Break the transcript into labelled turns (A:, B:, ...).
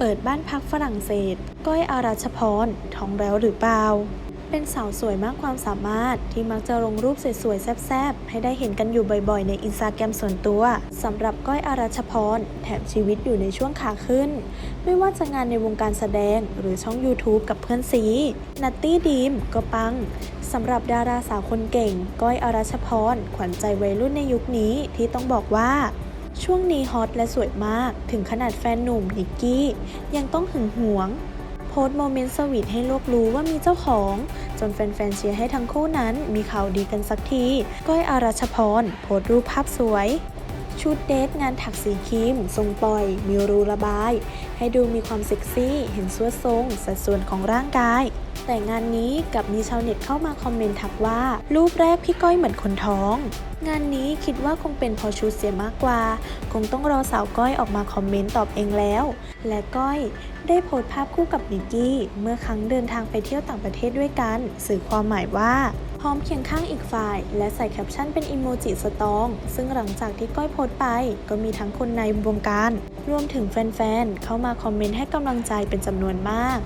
A: เปิดบ้านพักฝรั่งเศส ก้อยอารัชพรท้องแล้วหรือเปล่า เป็นสาวสวยมากความสามารถที่มักจะลงรูปสวยๆแซ่บๆ ให้ได้เห็นกันอยู่บ่อยๆ ในอินสตาแกรมส่วนตัวสำหรับก้อยอารัชพรแถมชีวิตอยู่ในช่วงขาขึ้น ไม่ว่าจะงานในวงการแสดงหรือช่อง YouTube กับเพื่อนซีนัตตี้ดีมก็ปังสำหรับดาราสาวคนเก่ง ก้อยอารัชพรขวัญใจวัยรุ่นในยุคนี้ที่ต้องบอกว่า ช่วงนี้ฮอตและสวยมากถึงขนาดแฟนหนุ่มนิกกี้ ยังต้องหึงหวง โพสต์โมเมนต์สวีทให้โลกรู้ว่ามีเจ้าของ จนแฟนๆเชียร์ให้ทั้งคู่นั้นมีข่าวดีกันสักที ก้อยอารัชพร โพสต์รูปภาพสวย ชุดเดทงานถักสีครีม ทรงปล่อย มีรูระบาย ให้ดูมีความเซ็กซี่ เห็นสวดทรง สัดส่วนของร่างกาย แต่งานนี้กับมีชาวเน็ตเข้ามาคอมเมนต์ทักว่า รูปแรกพี่ก้อยเหมือนคนท้อง งานนี้คิดว่าคงเป็นพอชุดเสียมากกว่า คงต้องรอสาวก้อยออกมาคอมเมนต์ตอบเองแล้ว และก้อยได้โพสต์ภาพคู่กับนิกกี้ เมื่อครั้งเดินทางไปเที่ยวต่างประเทศด้วยกัน สื่อความหมายว่าพร้อมเคียงข้างอีกฝ่าย และใส่แคปชั่นเป็นอิโมจิสตอง ซึ่งหลังจากที่ก้อยโพสต์ไป ก็มีทั้งคนในวงการ รวมถึงแฟนๆ เข้ามาคอมเมนต์ให้กำลังใจเป็นจำนวนมาก